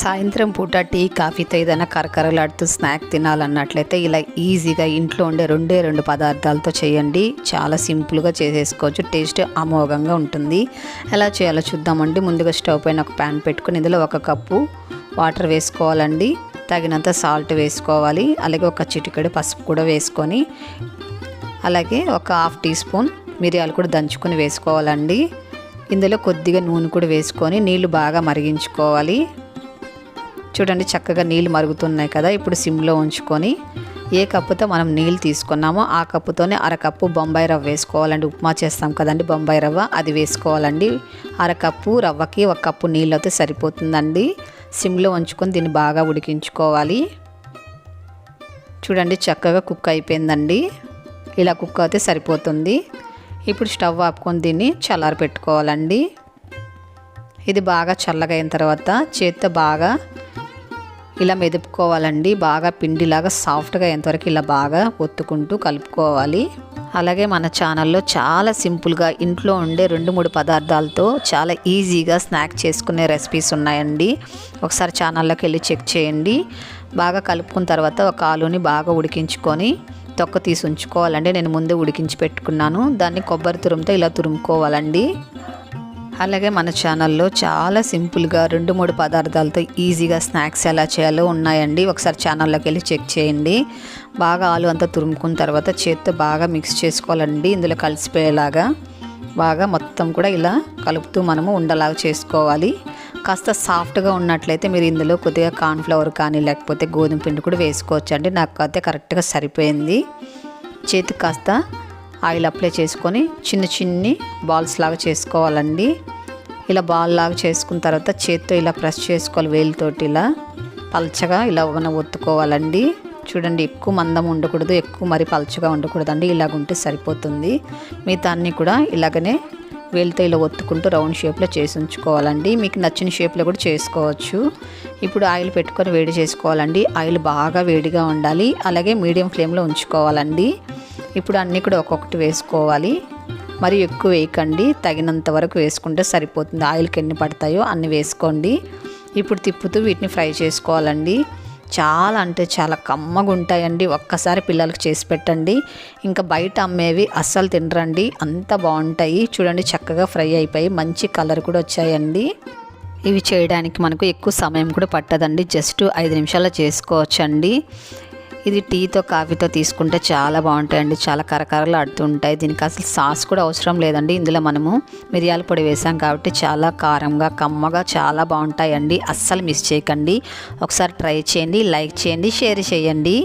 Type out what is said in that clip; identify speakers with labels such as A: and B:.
A: సాయంత్రం పూట టీ కాఫీతో ఏదైనా కరకరలాడుతూ స్నాక్ తినాలన్నట్లయితే ఇలా ఈజీగా ఇంట్లో ఉండే రెండే రెండు పదార్థాలతో చేయండి. చాలా సింపుల్గా చేసేసుకోవచ్చు. టేస్ట్ అమోఘంగా ఉంటుంది. ఎలా చేయాలో చూద్దామండి. ముందుగా స్టవ్ పైన ఒక ప్యాన్ పెట్టుకుని ఇందులో ఒక కప్పు వాటర్ వేసుకోవాలండి. తగినంత సాల్ట్ వేసుకోవాలి. అలాగే ఒక చిటికెడు పసుపు కూడా వేసుకొని అలాగే ఒక హాఫ్ టీ స్పూన్ మిరియాలు కూడా దంచుకొని వేసుకోవాలండి. ఇందులో కొద్దిగా నూనె కూడా వేసుకొని నీళ్ళు బాగా మరిగించుకోవాలి. చూడండి చక్కగా నీళ్ళు మరుగుతున్నాయి కదా ఇప్పుడు సిమ్లో ఉంచుకొని ఏ కప్పుతో మనం నీళ్ళు తీసుకున్నామో ఆ కప్పుతోనే అరకప్పు బొంబాయి రవ్వ వేసుకోవాలండి. ఉప్మా చేస్తాం కదండి బొంబాయి రవ్వ అది వేసుకోవాలండి. అరకప్పు రవ్వకి ఒక కప్పు నీళ్ళు అయితే సరిపోతుందండి. సిమ్లో ఉంచుకొని దీన్ని బాగా ఉడికించుకోవాలి. చూడండి చక్కగా కుక్ అయిపోయిందండి. ఇలా కుక్ అయితే సరిపోతుంది. ఇప్పుడు స్టవ్ ఆపుకొని దీన్ని చల్లారి పెట్టుకోవాలండి ఇది బాగా చల్లగైన తర్వాత చేత్తో బాగా ఇలా మెదుపుకోవాలండి. బాగా పిండిలాగా సాఫ్ట్గా ఎంతవరకు ఇలా బాగా ఒత్తుకుంటూ కలుపుకోవాలి. అలాగే మన ఛానల్లో చాలా సింపుల్గా ఇంట్లో ఉండే రెండు మూడు పదార్థాలతో చాలా ఈజీగా స్నాక్ చేసుకునే రెసిపీస్ ఉన్నాయండి. ఒకసారి ఛానల్లోకి వెళ్ళి చెక్ చేయండి. బాగా కలుపుకున్న తర్వాత ఒక ఆలుని బాగా ఉడికించుకొని తొక్క తీసి ఉంచుకోవాలండి. నేను ముందే ఉడికించి పెట్టుకున్నాను. దాన్ని కొబ్బరి తురుముతో ఇలా తురుముకోవాలండి. అలాగే మన ఛానల్లో చాలా సింపుల్గా రెండు మూడు పదార్థాలతో ఈజీగా స్నాక్స్ ఎలా చేయాలో ఉన్నాయండి. ఒకసారి ఛానల్లోకి వెళ్ళి చెక్ చేయండి. బాగా ఆలు అంతా తురుముకున్న తర్వాత చేత్తో బాగా మిక్స్ చేసుకోవాలండి. ఇందులో కలిసిపోయేలాగా బాగా మొత్తం కూడా ఇలా కలుపుతూ మనము ఉండలాగా చేసుకోవాలి. కాస్త సాఫ్ట్గా ఉన్నట్లయితే మీరు ఇందులో కొద్దిగా కార్న్ఫ్లవర్ కానీ లేకపోతే గోధుమ పిండి కూడా వేసుకోవచ్చు అండి నాకు అయితే కరెక్ట్గా సరిపోయింది. చేతికి కాస్త ఆయిల్ అప్లై చేసుకొని చిన్న చిన్ని బాల్స్ లాగా చేసుకోవాలండి. ఇలా బాల్ లాగా చేసుకున్న తర్వాత చేత్తో ఇలా ప్రెస్ చేసుకోవాలి వేలుతోటి ఇలా. పల్చగా ఇలా మనం ఒత్తుకోవాలండి. చూడండి ఎక్కువ మందం ఉండకూడదు ఎక్కువ మరి పల్చగా ఉండకూడదండి. ఇలాగ ఉంటే సరిపోతుంది. మిగతా అన్నీ కూడా ఇలాగనే వేలితో ఇలా ఒత్తుకుంటూ రౌండ్ షేప్లో చేసి ఉంచుకోవాలండి. మీకు నచ్చిన షేప్లో కూడా చేసుకోవచ్చు. ఇప్పుడు ఆయిల్ పెట్టుకొని వేడి చేసుకోవాలండి. ఆయిల్ బాగా వేడిగా ఉండాలి. అలాగే మీడియం ఫ్లేమ్లో ఉంచుకోవాలండి. ఇప్పుడు అన్నీ కూడా ఒక్కొక్కటి వేసుకోవాలి. మరి ఎక్కువ వేయకండి. తగినంత వరకు వేసుకుంటే సరిపోతుంది. ఆయిల్కి ఎన్ని పడతాయో అన్ని వేసుకోండి. ఇప్పుడు తిప్పుతూ వీటిని ఫ్రై చేసుకోవాలండి. చాలా అంటే చాలా కమ్మగా ఉంటాయండి. ఒక్కసారి పిల్లలకి చేసి పెట్టండి. ఇంకా బయట అమ్మేవి అస్సలు తినరండి. అంత బాగుంటాయి. చూడండి చక్కగా ఫ్రై అయిపోయి మంచి కలర్ కూడా వచ్చాయండి. ఇవి చేయడానికి మనకు ఎక్కువ సమయం కూడా పట్టదండి. జస్ట్ ఐదు నిమిషాల్లో చేసుకోవచ్చండి. ఇది టీతో కాఫీతో తీసుకుంటే చాలా బాగుంటాయండి. చాలా కరకరలు అడుతుంటాయి దీనికి అసలు సాస్ కూడా అవసరం లేదండి. ఇందులో మనము మిరియాల పొడి వేసాం కాబట్టి చాలా కారంగా కమ్మగా చాలా బాగుంటాయండి. అస్సలు మిస్ చేయకండి. ఒకసారి ట్రై చేయండి లైక్ చేయండి షేర్ చేయండి.